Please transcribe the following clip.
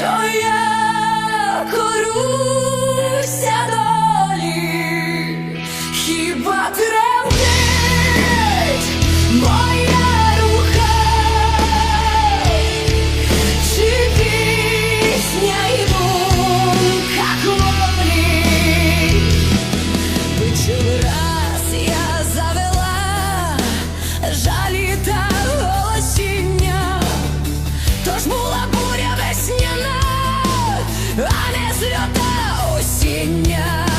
що я коруся долі, хіба тремтить моя рука, чи пісня й думка хвилі, ви чули Осіння.